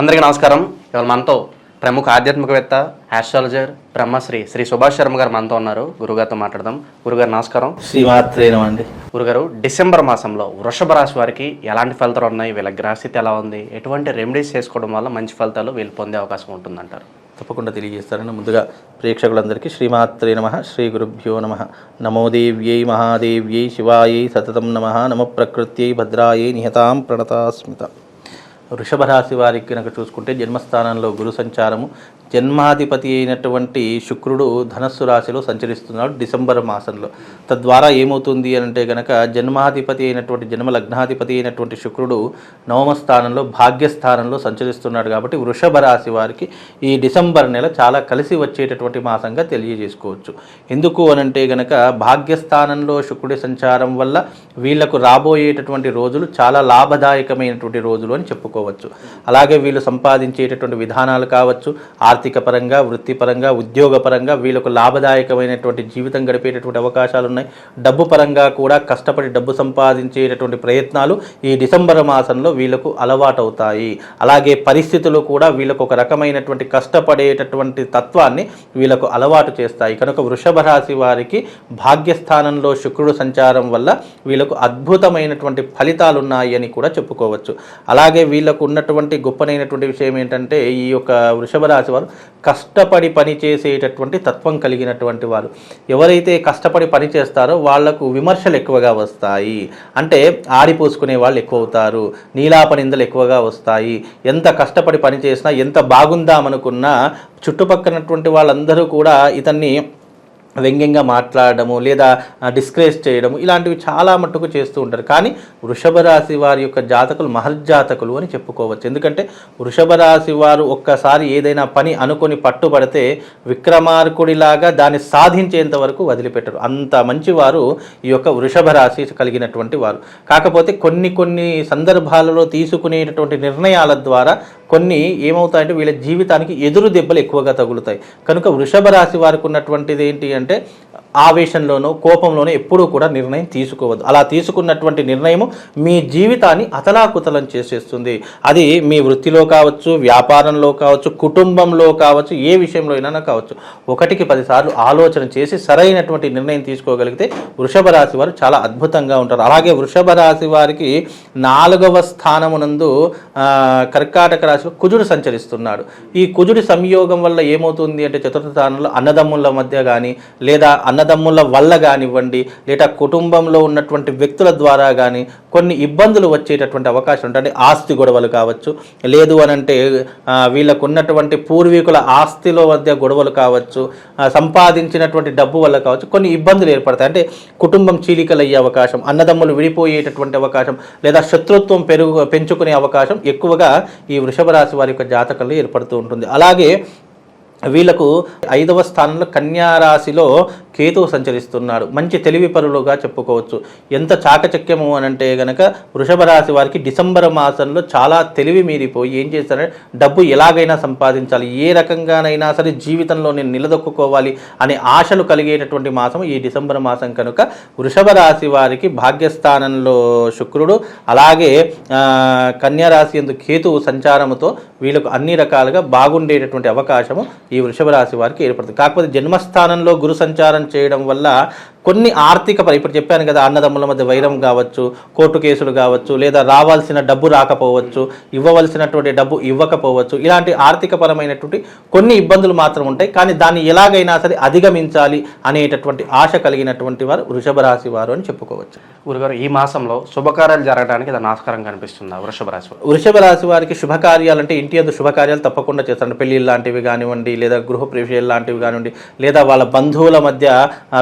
అందరికీ నమస్కారం. ఇవాళ మనతో ప్రముఖ ఆధ్యాత్మికవేత్త ఆస్ట్రాలజర్ బ్రహ్మశ్రీ శ్రీ సుభాష్ శర్మ గారు మనతో ఉన్నారు. గురుగారితో మాట్లాడదాం. గురుగారు నమస్కారం. శ్రీమాత్రేనమండి గురుగారు డిసెంబర్ మాసంలో వృషభ రాశి వారికి ఎలాంటి ఫలితాలు ఉన్నాయి? వీళ్ళ గ్రహస్థితి ఎలా ఉంది? ఎటువంటి రెమెడీస్ చేసుకోవడం వల్ల మంచి ఫలితాలు వీళ్ళు పొందే అవకాశం ఉంటుందంటారు? తప్పకుండా తెలియజేస్తారని ముందుగా ప్రేక్షకులందరికీ శ్రీమాత్రే నమ శ్రీ గురుభ్యో నమ. నమో దేవ్యై మహాదేవ్యై శివాయై సతతం నమ. నమ ప్రకృత్యై భద్రాయై నిహతాం ప్రణతాస్మిత. వృషభ రాశి వారికి కనుక చూసుకుంటే జన్మస్థానంలో గురు సంచారము జన్మాధిపతి అయినటువంటి శుక్రుడు ధనస్సు రాశిలో సంచరిస్తున్నాడు డిసెంబర్ మాసంలో. తద్వారా ఏమవుతుంది అని అంటే కనుక జన్మాధిపతి అయినటువంటి జన్మ లగ్నాధిపతి అయినటువంటి శుక్రుడు నవమ స్థానంలో భాగ్యస్థానంలో సంచరిస్తున్నాడు కాబట్టి వృషభ రాశి వారికి ఈ డిసెంబర్ నెల చాలా కలిసి వచ్చేటటువంటి మాసంగా తెలియజేసుకోవచ్చు. ఎందుకు అనంటే గనక భాగ్యస్థానంలో శుక్రుడి సంచారం వల్ల వీళ్ళకు రాబోయేటటువంటి రోజులు చాలా లాభదాయకమైనటువంటి రోజులు అని చెప్పుకోవచ్చు. అలాగే వీళ్ళు సంపాదించేటటువంటి విధానాలు కావచ్చు ఆర్థిక పరంగా వృత్తిపరంగా ఉద్యోగపరంగా వీళ్ళకు లాభదాయకమైనటువంటి జీవితం గడిపేటటువంటి అవకాశాలు ఉన్నాయి డబ్బు పరంగా కూడా కష్టపడి డబ్బు సంపాదించేటటువంటి ప్రయత్నాలు ఈ డిసెంబర్ మాసంలో వీళ్ళకు అలవాటవుతాయి. అలాగే పరిస్థితులు కూడా వీళ్ళకు ఒక రకమైనటువంటి కష్టపడేటటువంటి తత్వాన్ని వీళ్ళకు అలవాటు చేస్తాయి. కనుక వృషభ రాశి వారికి భాగ్యస్థానంలో శుక్రుడు సంచారం వల్ల వీళ్ళకు అద్భుతమైనటువంటి ఫలితాలు ఉన్నాయి అని కూడా చెప్పుకోవచ్చు. అలాగే వీళ్ళకు ఉన్నటువంటి గొప్పనైనటువంటి విషయం ఏంటంటే ఈ యొక్క వృషభ రాశి వారు కష్టపడి పని చేసేటటువంటి తత్వం కలిగినటువంటి వారు. ఎవరైతే కష్టపడి పని చేస్తారో వాళ్ళకు విమర్శలు ఎక్కువగా వస్తాయి. అంటే ఆడిపోసుకునే వాళ్ళు ఎక్కువ అవుతారు నీలాపనిందలు ఎక్కువగా వస్తాయి. ఎంత కష్టపడి పని చేసినా ఎంత బాగుందామనుకున్నా చుట్టుపక్కనటువంటి వాళ్ళందరూ కూడా ఇతన్ని వ్యంగ్యంగా మాట్లాడడము లేదా డిస్క్రేజ్ చేయడము ఇలాంటివి చాలా మట్టుకు చేస్తూ ఉంటారు. కానీ వృషభ రాశి వారి యొక్క జాతకులు మహర్జాతకులు అని చెప్పుకోవచ్చు. ఎందుకంటే వృషభ రాశి వారు ఒక్కసారి ఏదైనా పని అనుకొని పట్టుబడితే విక్రమార్కుడిలాగా దాన్ని సాధించేంత వరకు వదిలిపెట్టరు. అంత మంచి వారు ఈ యొక్క వృషభ రాశి కలిగినటువంటి వారు. కాకపోతే కొన్ని కొన్ని సందర్భాలలో తీసుకునేటటువంటి నిర్ణయాల ద్వారా కొన్ని ఏమవుతాయంటే వీళ్ళ జీవితానికి ఎదురు దెబ్బలు ఎక్కువగా తగులుతాయి. కనుక వృషభ రాశి వారికి ఉన్నటువంటిది ఏంటి అంటే ఆవేశంలోనో కోపంలోనో ఎప్పుడూ కూడా నిర్ణయం తీసుకోవద్దు. అలా తీసుకున్నటువంటి నిర్ణయం మీ జీవితాన్ని అతలాకుతలం చేసేస్తుంది. అది మీ వృత్తిలో కావచ్చు వ్యాపారంలో కావచ్చు కుటుంబంలో కావచ్చు ఏ విషయంలో అయినా కావచ్చు. ఒకటికి పదిసార్లు ఆలోచన చేసి సరైనటువంటి నిర్ణయం తీసుకోగలిగితే వృషభ రాశి వారు చాలా అద్భుతంగా ఉంటారు. అలాగే వృషభ రాశి వారికి నాలుగవ స్థానమునందు కర్కాటక రాశిలో కుజుడు సంచరిస్తున్నాడు. ఈ కుజుడి సంయోగం వల్ల ఏమవుతుంది అంటే చతుర్థ స్థానంలో అన్నదమ్ముల మధ్య కానీ లేదా అన్నదమ్ముల వల్ల కానివ్వండి లేదా కుటుంబంలో ఉన్నటువంటి వ్యక్తుల ద్వారా కానీ కొన్ని ఇబ్బందులు వచ్చేటటువంటి అవకాశం ఉంటుంది. ఆస్తి గొడవలు కావచ్చు లేదు అని అంటే వీళ్ళకు ఉన్నటువంటి పూర్వీకుల ఆస్తిలో మధ్య గొడవలు కావచ్చు సంపాదించినటువంటి డబ్బు వల్ల కావచ్చు కొన్ని ఇబ్బందులు ఏర్పడతాయి. అంటే కుటుంబం చీలికలు అయ్యే అవకాశం అన్నదమ్ములు విడిపోయేటటువంటి అవకాశం లేదా శత్రుత్వం పెరుగు పెంచుకునే అవకాశం ఎక్కువగా ఈ వృషభ రాశి వారి యొక్క జాతకంలో ఏర్పడుతూ ఉంటుంది. అలాగే వీళ్ళకు ఐదవ స్థానంలో కన్యారాశిలో కేతువు సంచరిస్తున్నాడు. మంచి తెలివి పరులుగా చెప్పుకోవచ్చు. ఎంత చాకచక్యము అని అంటే గనక వృషభ రాశి వారికి డిసెంబర్ మాసంలో చాలా తెలివి మీరిపోయి ఏం చేస్తారంటే డబ్బు ఎలాగైనా సంపాదించాలి. ఏ రకంగానైనా సరే జీవితంలో నేను నిలదొక్కుకోవాలి అనే ఆశలు కలిగేటటువంటి మాసం ఈ డిసెంబర్ మాసం కనుక వృషభ రాశి వారికి భాగ్యస్థానంలో శుక్రుడు అలాగే కన్యారాశి కన్యా ఎందు కేతువు సంచారముతో వీళ్ళకు అన్ని రకాలుగా బాగుండేటటువంటి అవకాశము ఈ వృషభ రాశి వారికి ఏర్పడుతుంది. కాకపోతే జన్మస్థానంలో గురు సంచారం చేయడం వల్ల కొన్ని ఆర్థిక పరి ఇప్పుడు చెప్పాను కదా అన్నదమ్ముల మధ్య వైరం కావచ్చు కోర్టు కేసులు కావచ్చు లేదా రావాల్సిన డబ్బు రాకపోవచ్చు ఇవ్వవలసినటువంటి డబ్బు ఇవ్వకపోవచ్చు ఇలాంటి ఆర్థిక పరమైనటువంటి కొన్ని ఇబ్బందులు మాత్రం ఉంటాయి. కానీ దాన్ని ఎలాగైనా సరే అధిగమించాలి అనేటటువంటి ఆశ కలిగినటువంటి వారు వృషభ రాశి వారు అని చెప్పుకోవచ్చు. గురుగారు ఈ మాసంలో శుభకార్యాలు జరగడానికి ఇది ఆస్కారం కనిపిస్తుందా వృషభ రాశి? వృషభ రాశి వారికి శుభకార్యాలు అంటే ఇంటి అందు శుభకార్యాలు తప్పకుండా చేస్తారు. పెళ్ళి లాంటివి కానివ్వండి లేదా గృహప్రవేశాలు లాంటివి కానివ్వండి లేదా వాళ్ళ బంధువుల మధ్య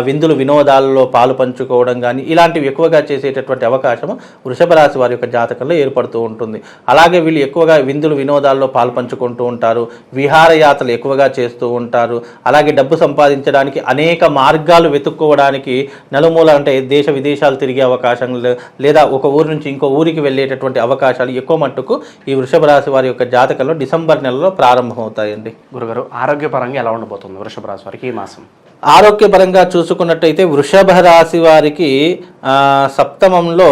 విందులు వినోదాలలో పాలు పంచుకోవడం కానీ ఇలాంటివి ఎక్కువగా చేసేటటువంటి అవకాశం వృషభ రాశి వారి యొక్క జాతకంలో ఏర్పడుతూ ఉంటుంది. అలాగే వీళ్ళు ఎక్కువగా విందులు వినోదాల్లో పాలు పంచుకుంటూ ఉంటారు విహారయాత్రలు ఎక్కువగా చేస్తూ ఉంటారు అలాగే డబ్బు సంపాదించడానికి అనేక మార్గాలు వెతుక్కోవడానికి నలుమూల అంటే దేశ విదేశాలు తిరిగే అవకాశం లేదా ఒక ఊరు నుంచి ఇంకో ఊరికి వెళ్ళేటటువంటి అవకాశాలు ఎక్కువ మట్టుకు ఈ వృషభ రాశి వారి యొక్క జాతకంలో డిసెంబర్ నెలలో ప్రారంభమవుతాయండి. గురుగారు ఆరోగ్యపరంగా ఎలా ఉండబోతుంది వృషభ రాశి వారికి ఈ మాసం? ఆరోగ్యపరంగా చూసుకున్నట్టయితే వృషభ రాశి వారికి సప్తమంలో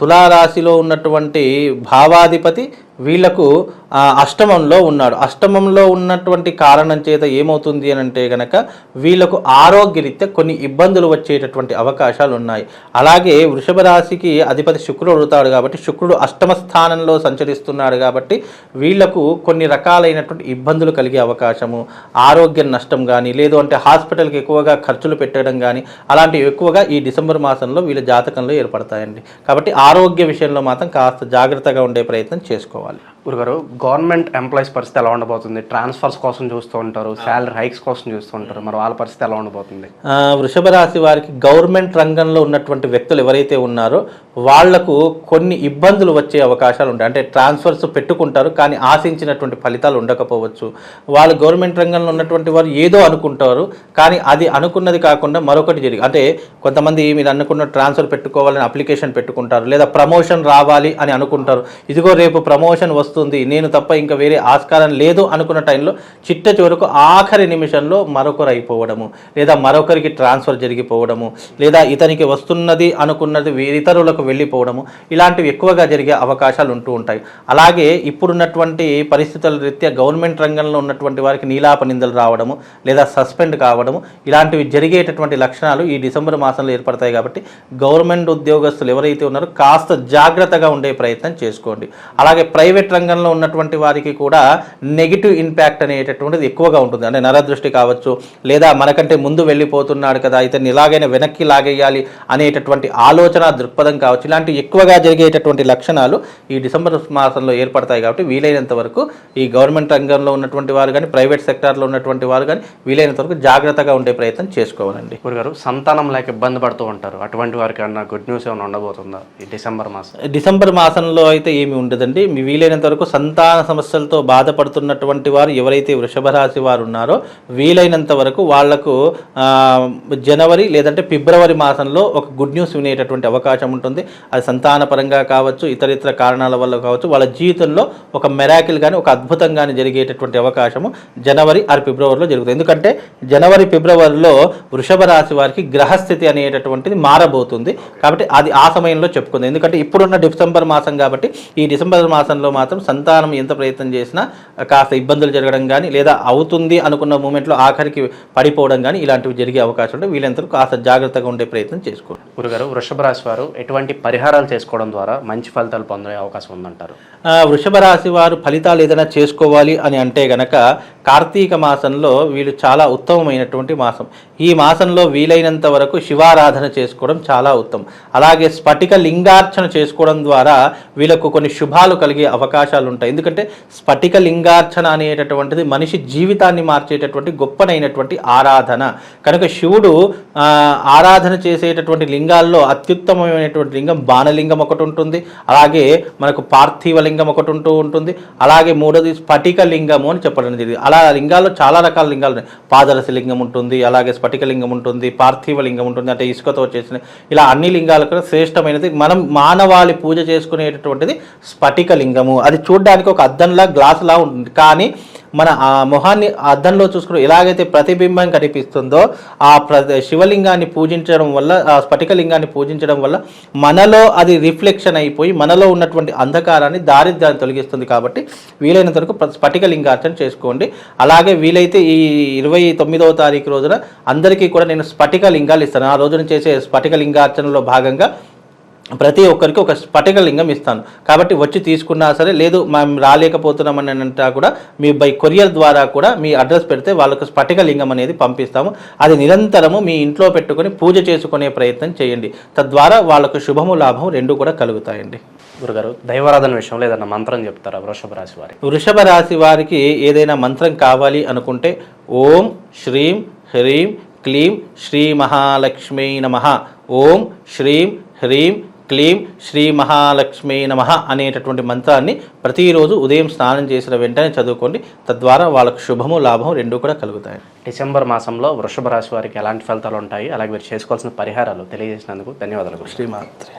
తులారాశిలో ఉన్నటువంటి భావాధిపతి వీళ్ళకు అష్టమంలో ఉన్నాడు. అష్టమంలో ఉన్నటువంటి కారణం చేత ఏమవుతుంది అని అంటే గనక వీళ్ళకు ఆరోగ్యరీత్యా కొన్ని ఇబ్బందులు వచ్చేటటువంటి అవకాశాలు ఉన్నాయి. అలాగే వృషభ రాశికి అధిపతి శుక్రుడు అవుతాడు కాబట్టి శుక్రుడు అష్టమ స్థానంలో సంచరిస్తున్నాడు కాబట్టి వీళ్ళకు కొన్ని రకాలైనటువంటి ఇబ్బందులు కలిగే అవకాశము. ఆరోగ్య నష్టం కానీ లేదు అంటే హాస్పిటల్కి ఎక్కువగా ఖర్చులు పెట్టడం కానీ అలాంటివి ఎక్కువగా ఈ డిసెంబర్ మాసంలో వీళ్ళ జాతకంలో ఏర్పడతాయండి. కాబట్టి ఆరోగ్య విషయంలో మాత్రం కాస్త జాగ్రత్తగా ఉండే ప్రయత్నం చేసుకోవాలి. والله. గురుగారు గవర్నమెంట్ ఎంప్లాయీస్ పరిస్థితి ఎలా ఉండబోతుంది? ట్రాన్స్ఫర్స్ కోసం చూస్తూ ఉంటారు శాలరీ హైక్స్ కోసం చూస్తూ ఉంటారు మరి వాళ్ళ పరిస్థితి ఎలా ఉండబోతుంది? వృషభ రాశి వారికి గవర్నమెంట్ రంగంలో ఉన్నటువంటి వ్యక్తులు ఎవరైతే ఉన్నారో వాళ్ళకు కొన్ని ఇబ్బందులు వచ్చే అవకాశాలు ఉంటాయి. అంటే ట్రాన్స్ఫర్స్ పెట్టుకుంటారు కానీ ఆశించినటువంటి ఫలితాలు ఉండకపోవచ్చు. వాళ్ళు గవర్నమెంట్ రంగంలో ఉన్నటువంటి వారు ఏదో అనుకుంటారు కానీ అది అనుకున్నది కాకుండా మరొకటి జరిగి అంటే కొంతమంది మీరు అనుకున్న ట్రాన్స్ఫర్ పెట్టుకోవాలని అప్లికేషన్ పెట్టుకుంటారు లేదా ప్రమోషన్ రావాలి అని అనుకుంటారు. ఇదిగో రేపు ప్రమోషన్ వస్తుంది వస్తుంది. నేను తప్ప ఇంకా వేరే ఆస్కారం లేదు అనుకున్న టైంలో చిట్ట చివరకు ఆఖరి నిమిషంలో మరొకరు అయిపోవడము లేదా మరొకరికి ట్రాన్స్ఫర్ జరిగిపోవడము లేదా ఇతనికి వస్తున్నది అనుకున్నది ఇతరులకు వెళ్ళిపోవడము ఇలాంటివి ఎక్కువగా జరిగే అవకాశాలు ఉంటూ ఉంటాయి. అలాగే ఇప్పుడున్నటువంటి పరిస్థితుల రీత్యా గవర్నమెంట్ రంగంలో ఉన్నటువంటి వారికి నీలాప నిందలు రావడము లేదా సస్పెండ్ కావడము ఇలాంటివి జరిగేటటువంటి లక్షణాలు ఈ డిసెంబర్ మాసంలో ఏర్పడతాయి కాబట్టి గవర్నమెంట్ ఉద్యోగస్తులు ఎవరైతే ఉన్నారో కాస్త జాగ్రత్తగా ఉండే ప్రయత్నం చేసుకోండి. అలాగే ప్రైవేట్ రంగంలో ఉన్నటువంటి వారికి కూడా నెగిటివ్ ఇంపాక్ట్ అనేటటువంటిది ఎక్కువగా ఉంటుంది. అంటే నరదృష్టి కావచ్చు లేదా మనకంటే ముందు వెళ్ళిపోతున్నాడు కదా ఇతన్ని ఇలాగైనా వెనక్కి లాగేయాలి అనేటటువంటి ఆలోచన దృక్పథం కావచ్చు ఇలాంటి ఎక్కువగా జరిగేటటువంటి లక్షణాలు ఈ డిసెంబర్ మాసంలో ఏర్పడతాయి కాబట్టి వీలైనంత వరకు ఈ గవర్నమెంట్ రంగంలో ఉన్నటువంటి వారు కానీ ప్రైవేట్ సెక్టార్లో ఉన్నటువంటి వారు కానీ వీలైనంత వరకు జాగ్రత్తగా ఉండే ప్రయత్నం చేసుకోవాలండి. గురుగారు సంతానం లేక ఇబ్బంది పడుతూ ఉంటారు. అటువంటి వారికి ఏమన్నా గుడ్ న్యూస్ ఏమైనా ఉండబోతుందా ఈ డిసెంబర్ మాసం? డిసెంబర్ మాసంలో అయితే ఏమి ఉండదండి. మీ వీలైనంత వరకు సంతాన సమస్యలతో బాధపడుతున్నటువంటి వారు ఎవరైతే వృషభ రాశి వారు ఉన్నారో వీలైనంత వరకు వాళ్ళకు జనవరి లేదంటే ఫిబ్రవరి మాసంలో ఒక గుడ్ న్యూస్ వినేటటువంటి అవకాశం ఉంటుంది. అది సంతాన పరంగా కావచ్చు ఇతర ఇతర కారణాల వల్ల కావచ్చు వాళ్ళ జీవితంలో ఒక మెరాకిల్ కానీ ఒక అద్భుతం కానీ జరిగేటటువంటి అవకాశము జనవరి ఆరు ఫిబ్రవరిలో జరుగుతుంది. ఎందుకంటే జనవరి ఫిబ్రవరిలో వృషభ రాశి వారికి గ్రహస్థితి అనేటటువంటిది మారబోతుంది. కాబట్టి అది ఆ సమయంలో చెప్పుకుంది. ఎందుకంటే ఇప్పుడున్న డిసెంబర్ మాసం కాబట్టి ఈ డిసెంబర్ మాసంలో మాత్రం సంతానం ఎంత ప్రయత్నం చేసినా కాస్త ఇబ్బందులు జరగడం కానీ లేదా అవుతుంది అనుకున్న మూమెంట్లో ఆఖరికి పడిపోవడం కానీ ఇలాంటివి జరిగే అవకాశం ఉంటే వీళ్ళంతా కాస్త జాగ్రత్తగా ఉండే ప్రయత్నం చేసుకోండి. గురుగారు వృషభ రాశి వారు ఎటువంటి పరిహారాలు చేసుకోవడం ద్వారా మంచి ఫలితాలు పొందే అవకాశం ఉందంటారు? వృషభ రాశి వారు ఫలితాలు ఏదైనా చేసుకోవాలి అని అంటే గనక కార్తీక మాసంలో వీళ్ళు చాలా ఉత్తమమైనటువంటి మాసం. ఈ మాసంలో వీలైనంత వరకు శివారాధన చేసుకోవడం చాలా ఉత్తమం. అలాగే స్ఫటిక లింగార్చన చేసుకోవడం ద్వారా వీళ్ళకు కొన్ని శుభాలు కలిగే అవకాశాలు ఉంటాయి ఎందుకంటే స్ఫటిక లింగార్చన అనేటటువంటిది మనిషి జీవితాన్ని మార్చేటటువంటి గొప్పనైనటువంటి ఆరాధన. కనుక శివుడు ఆరాధన చేసేటటువంటి లింగాల్లో అత్యుత్తమమైనటువంటి లింగం బాణలింగం ఒకటి ఉంటుంది. అలాగే మనకు పార్థివ లింగం ఒకటి ఉంటూ ఉంటుంది. అలాగే మూడోది స్ఫటిక లింగము అని చెప్పడం జరిగింది అలా లింగాల్లో చాలా రకాల లింగాలు ఉన్నాయి. పాదరస లింగం ఉంటుంది అలాగే స్ఫటిక లింగం ఉంటుంది పార్థివ లింగం ఉంటుంది అంటే ఇసుకతో చేసిన ఇలా అన్ని లింగాలు కూడా శ్రేష్టమైనది. మనం మానవాళి పూజ చేసుకునేటటువంటిది స్ఫటిక లింగము. అది చూడడానికి ఒక అద్దంలా గ్లాసులా ఉంటుంది. కానీ మన ఆ మొహాన్ని అద్దంలో చూసుకుని ఎలాగైతే ప్రతిబింబం కనిపిస్తుందో ఆ ప్ర శివలింగాన్ని పూజించడం వల్ల ఆ స్ఫటికలింగాన్ని పూజించడం వల్ల మనలో అది రిఫ్లెక్షన్ అయిపోయి మనలో ఉన్నటువంటి అంధకారాన్ని దారిద్ర్యాన్ని తొలగిస్తుంది కాబట్టి వీలైనంత వరకు స్ఫటికలింగార్చన చేసుకోండి. అలాగే వీలైతే ఈ ఇరవై తొమ్మిదవ తారీఖు రోజున అందరికీ కూడా నేను స్ఫటిక లింగాలు ఇస్తాను. ఆ రోజున చేసే స్ఫటిక లింగార్చనలో భాగంగా ప్రతి ఒక్కరికి ఒక స్ఫటిక లింగం ఇస్తాను. కాబట్టి వచ్చి తీసుకున్నా సరే లేదు మేము రాలేకపోతున్నామని అంటా కూడా మీ బై కొరియర్ ద్వారా కూడా మీ అడ్రస్ పెడితే వాళ్ళకు స్ఫటిక లింగం అనేది పంపిస్తాము. అది నిరంతరము మీ ఇంట్లో పెట్టుకొని పూజ చేసుకునే ప్రయత్నం చేయండి. తద్వారా వాళ్ళకు శుభము లాభం రెండు కూడా కలుగుతాయండి. గురుగారు దైవారాధన విషయంలో ఏదైనా మంత్రం చెప్తారా వృషభ రాశి వారి వృషభ రాశి వారికి ఏదైనా మంత్రం కావాలి అనుకుంటే ఓం శ్రీం హ్రీం క్లీం శ్రీ మహాలక్ష్మీ నమ. ఓం శ్రీం హ్రీం క్లీం శ్రీ మహాలక్ష్మీ నమ అనేటటువంటి మంత్రాన్ని ప్రతిరోజు ఉదయం స్నానం చేసిన వెంటనే చదువుకోండి. తద్వారా వాళ్ళకు శుభము లాభం రెండు కూడా కలుగుతాయి. డిసెంబర్ మాసంలో వృషభ రాశి వారికి ఎలాంటి ఫలితాలు ఉంటాయి? అలాగే మీరు చేసుకోవాల్సిన పరిహారాలు తెలియజేసినందుకు ధన్యవాదాలు. శ్రీమాత్రే.